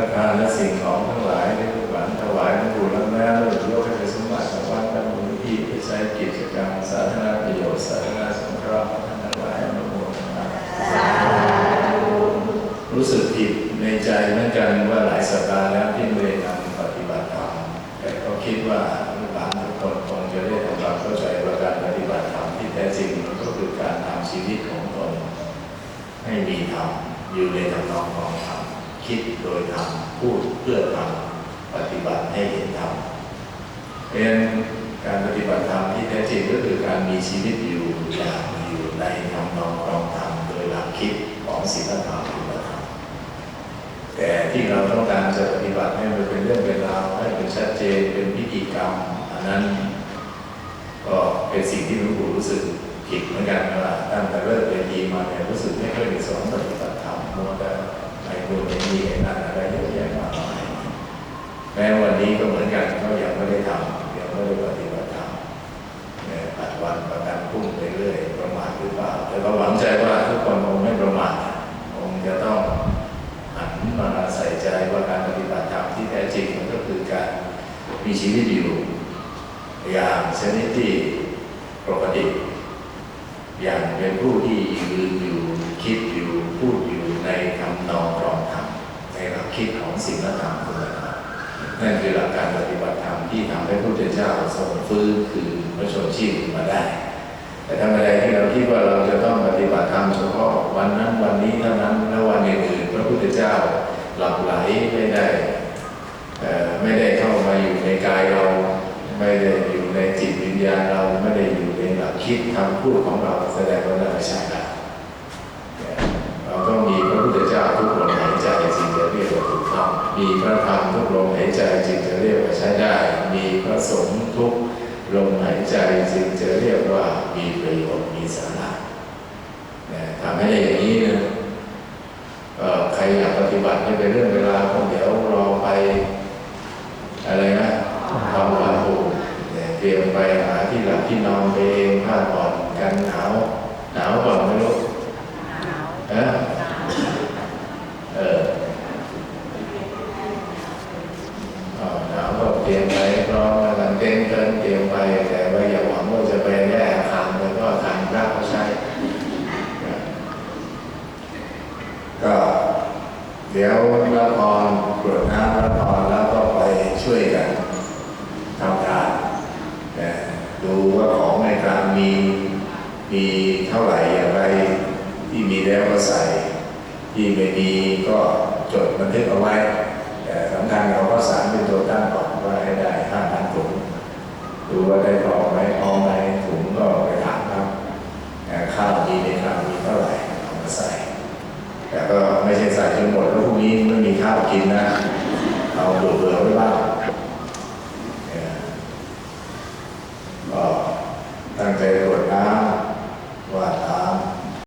ระทานและสิ่งของทั้งหลายที่ลูกหลานถวายหลวงปู่รับแล้วหรือยกให้เป็นสมบัติของวัดและมูลนิธิไปใช้กิจกรรมสาธารณประโยชน์สาธารณสงเคราะห์ทั้งหลายอนุโมทนารู้สึกผิดในใจเหมือนกันว่าหลายสัปดาห์แล้วที่ไม่นำปฏิบัติธรรมแต่ก็คิดว่าลูกหลานทุกคนคงจะได้ทำความเข้าใจว่าการปฏิบัติธรรมที่แท้จริงมันก็คือการทำชีวิตของตนให้มีธรรมอยู่ในทำนองของธรรม คิดโดยธรรมพูดเพื่อธรรมปฏิบัติให้เห็นธรรมเพราะฉะนั้นการปฏิบัติธรรมที่แท้จริงก็คือการมีชีวิตอยู่อย่างอยู่ในทำนองครองธรรมโดยหลักคิดของศีลธรรมคุณธรรมแต่ที่เราต้องการจะปฏิบัติให้มันเป็นเรื่องเป็นราวให้เป็นชัดเจนเป็นพิธีกรรมอันนั้นก็เป็นสิ่งที่หลวงปู่รู้สึกผิดเหมือนกันว่าตั้งแต่เริ่มเรียนดีมาเนี่ยรู้สึกไม่ค่อยมีสอนปฏิบัติธรรมมัวแต่ อ้นู่นไอ้นี่ไอ้นั่นอะไรเยอะแยะมากมายแม้วันนี้ก็เหมือนกันก็ยังไม่ได้ทำยังไม่ได้ปฏิบัติธรรมเนี่ปัดวันประกันพุ่งไปเรื่อยประมาทหรือเปล่าแต่ก็หวังใจว่าทุกคนคงไม่ประมาทคงจะต้องหันมาใส่ใจว่าการปฏิบัติธรรมที่แท้จริงมันก็คือการมีชีวิตอยู่อย่างชนิดที่ปกติ อย่างเป็นผู้ที่ยืนอยู่พูดอยู่ในคำนองครองธรรมในหลักคิดของ ศีลธรรมคุณธรรมนั่นคือหลักการปฏิบัติธรรมที่ทำให้พระพุทธเจ้าทรงฟื้นคือพระชนชีพมาได้ แต่ถ้าเมื่อใดที่เราคิดว่าเราจะต้องปฏิบัติธรรมเฉพาะวันนั้นวันนี้เท่านั้นแล้ววันอื่นๆพระพุทธเจ้าหลับไหลไม่ได้ไม่ได้เข้ามาอยู่ในกายเรา ไม่ได้อยู่ในจิตวิญญาณเราไม่ได้อยู่ในหลักคิดคำพูดของเราแสดงว่าเราไม่ใช่ละเราต้องมีพระพุทธเจ้าทุกลมหายใจจึงจะเรียกว่าถูกต้อง มีพระธรรมทุกลมหายใจจึงจะเรียกว่าใช้ได้ มีพระสงฆ์ทุกลมหายใจจึงจะเรียกว่ามีประโยชน์มีสาระเนี่ยทำให้ได้อย่างนี้นะเอ่อใครอยากปฏิบัติให้เป็นเรื่องเวลาคงเดี๋ยวรอไป อะไรนะทำความผูกเนี่ยเตรียมไปหาที่หลับที่นอนไปเองผ้าผ่อนกันหนาว หนาวก่อนไม่รู้ เออเออเอาหนาวก็เตรียมไปพร้อมแล้วกันเต้นเต้นเตรียมไป แต่ว่าอย่าหวังว่าจะไปแย่อาคารแล้วก็ทางพระก็ใช่ก็เดี๋ยวละครกรวดน้ำละครแล้วก็ไปช่วยกันทำทานดูว่าของในกลางมีมีเท่าไหร่อย่างไรที่มีแล้วก็ใส่ ที่ไม่มีก็จดบันทึกเอาไว้แต่สำคัญเราก็สารเป็นตัวตั้งก่อน ดูว่าได้ต่อไหมพอมไหมถุงก็ไปถามครับข้าวดีในข้าวมีเท่าไหร่เอามาใส่ แต่ก็ไม่ใช่ใส่จนหมดเพราะพรุ่งนี้ไม่มีข้าวกินนะ เอาเบื่อๆไว้บ้าง